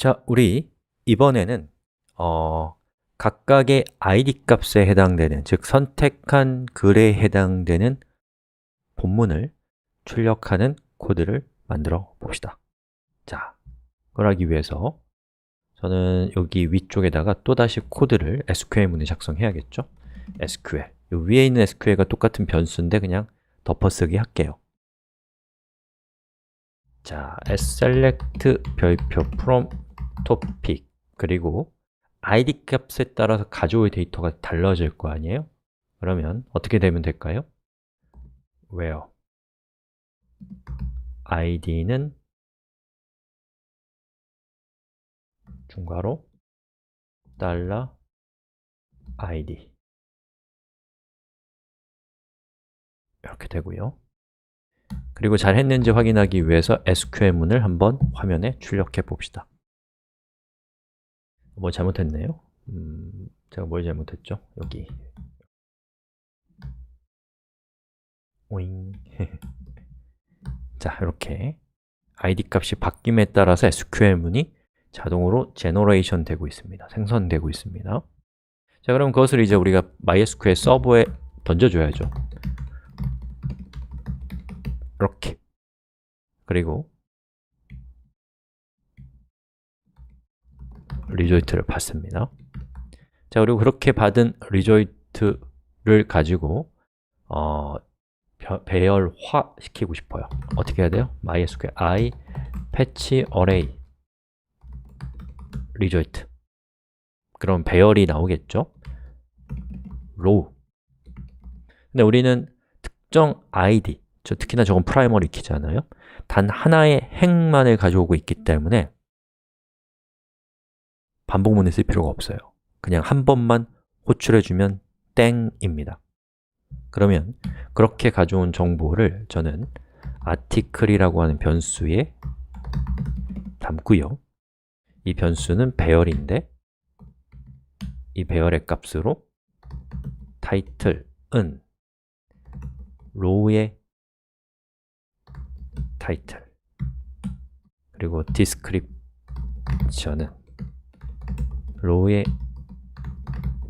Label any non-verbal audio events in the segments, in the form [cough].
자, 우리 이번에는 어, 각각의 id 값에 해당되는, 즉 선택한 글에 해당되는 본문을 출력하는 코드를 만들어 봅시다. 자, 그걸 하기 위해서 저는 여기 위쪽에다가 또다시 코드를 SQL문에 작성해야겠죠? SQL 요 위에 있는 SQL과 똑같은 변수인데 그냥 덮어쓰기 할게요. 자, select 별표 from topic 그리고 id 값에 따라서 가져올 데이터가 달라질 거 아니에요? 그러면 어떻게 되면 될까요? where id는 중괄호 달러 id 이렇게 되고요 그리고 잘 했는지 확인하기 위해서 SQL문을 한번 화면에 출력해 봅시다 뭐 잘못했네요? 음, 제가 뭘 잘못했죠? 여기. 오잉. [laughs] 자, 이렇게. id 값이 바뀜에 따라서 SQL문이 자동으로 제너레이션 되고 있습니다. 생성되고 있습니다. 자, 그럼 그것을 이제 우리가 MySQL 서버에 던져줘야죠. 이렇게. 그리고 리조이트를 받습니다. 자, 그리고 그렇게 받은 리조이트를 가지고 어, 배열화 시키고 싶어요. 어떻게 해야 돼요? MySQL i patch array 리조이트. 그럼 배열이 나오겠죠? row 근데 우리는 특정 id 저 특히나 저건 프라이머리 키잖아요? 단 하나의 행만을 가져오고 있기 때문에 반복문을 쓸 필요가 없어요. 그냥 한 번만 호출해주면 땡입니다. 그러면 그렇게 가져온 정보를 저는 article이라고 하는 변수에 담고요. 이 변수는 배열인데 이 배열의 값으로 title은 row의 title 그리고 description은 row의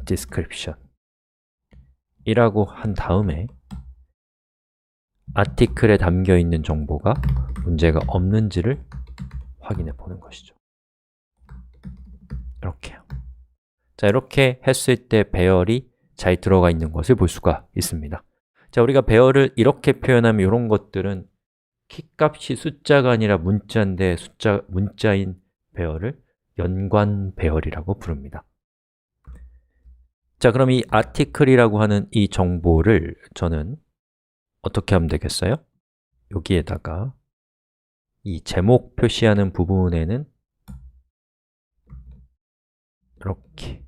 description 이라고 한 다음에 아티클에 담겨 있는 정보가 문제가 없는지를 확인해 보는 것이죠. 이렇게요. 자, 이렇게 했을 때 배열이 잘 들어가 있는 것을 볼 수가 있습니다. 자, 우리가 배열을 이렇게 표현하면 이런 것들은 키값이 숫자가 아니라 문자인데 숫자, 문자인 배열을 연관 배열이라고 부릅니다 자, 그럼 이 article이라고 하는 이 정보를 저는 어떻게 하면 되겠어요? 여기에다가 이 제목 표시하는 부분에는 이렇게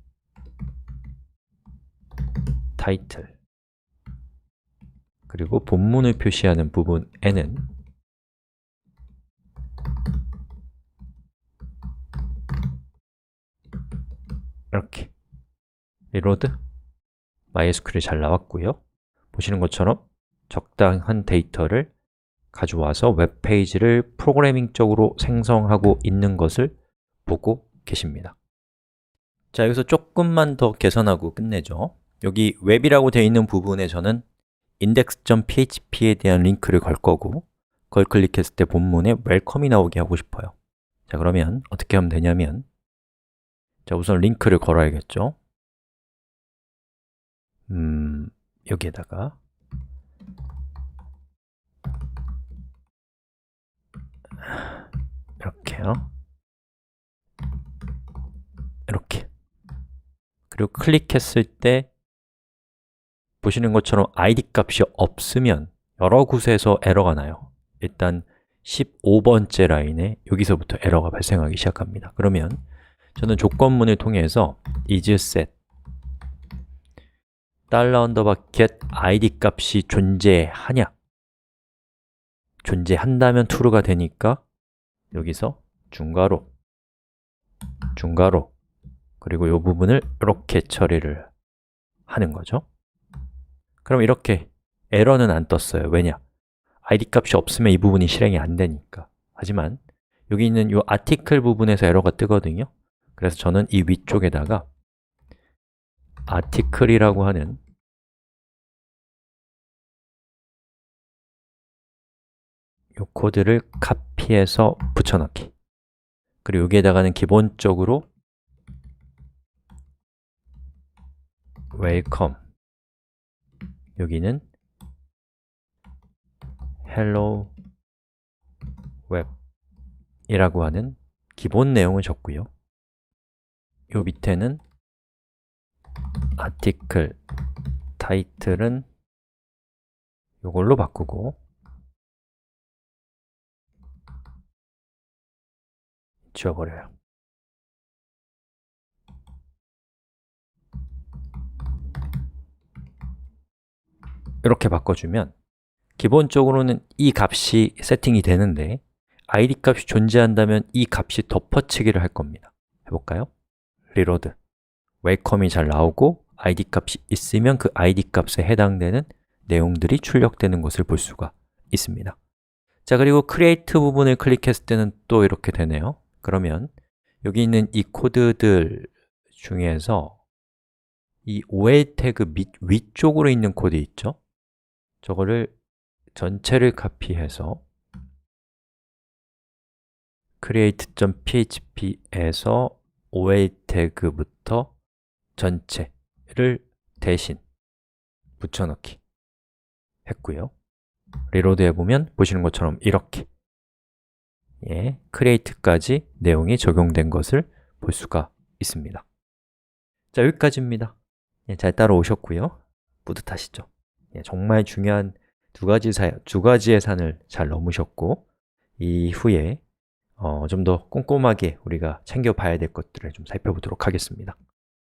title 그리고 본문을 표시하는 부분에는 이렇게. 리로드. MySQL이 잘 나왔고요. 보시는 것처럼 적당한 데이터를 가져와서 웹페이지를 프로그래밍적으로 생성하고 있는 것을 보고 계십니다. 자, 여기서 조금만 더 개선하고 끝내죠. 여기 웹이라고 되어 있는 부분에 저는 index.php에 대한 링크를 걸 거고 그걸 클릭했을 때 본문에 웰컴이 나오게 하고 싶어요. 자, 그러면 어떻게 하면 되냐면 자, 우선 링크를 걸어야겠죠? 음, 여기에다가. 이렇게요. 이렇게. 그리고 클릭했을 때 보시는 것처럼 id 값이 없으면 여러 곳에서 에러가 나요. 일단 15번째 라인에 여기서부터 에러가 발생하기 시작합니다. 그러면 저는 조건문을 통해서 isSet 달러 언더바 get id 값이 존재하냐? 존재한다면 true가 되니까 여기서 중괄호 중괄호 그리고 이 부분을 이렇게 처리를 하는 거죠. 그럼 이렇게 에러는 안 떴어요. 왜냐? id 값이 없으면 이 부분이 실행이 안 되니까. 하지만 여기 있는 이 아티클 부분에서 에러가 뜨거든요 그래서 저는 이 위쪽에다가 아티클이라고 하는 이 코드를 카피해서 붙여넣기. 그리고 여기에다가는 기본적으로 welcome. 여기는 hello web 이라고 하는 기본 내용을 적고요 요 밑에는 article title은 이걸로 바꾸고 지워버려요 이렇게 바꿔주면 기본적으로는 이 값이 세팅이 되는데 id 값이 존재한다면 이 값이 덮어치기를 할 겁니다 해볼까요? 리로드. 웰컴이 잘 나오고 id 값이 있으면 그 id 값에 해당되는 내용들이 출력되는 것을 볼 수가 있습니다. 자 그리고 create 부분을 클릭했을 때는 또 이렇게 되네요. 그러면 여기 있는 이 코드들 중에서 이 OL 태그 밑, 위쪽으로 있는 코드 있죠? 저거를 전체를 카피해서 create.php에서 OL 태그부터 전체를 대신 붙여넣기 했고요. 리로드 해보면 보시는 것처럼 이렇게. 예, create까지 내용이 적용된 것을 볼 수가 있습니다. 자, 여기까지입니다. 예, 잘 따라오셨고요. 뿌듯하시죠? 예, 정말 중요한 두 가지 사, 두 가지의 산을 잘 넘으셨고 이후에 어, 좀 더 꼼꼼하게 우리가 챙겨봐야 될 것들을 좀 살펴보도록 하겠습니다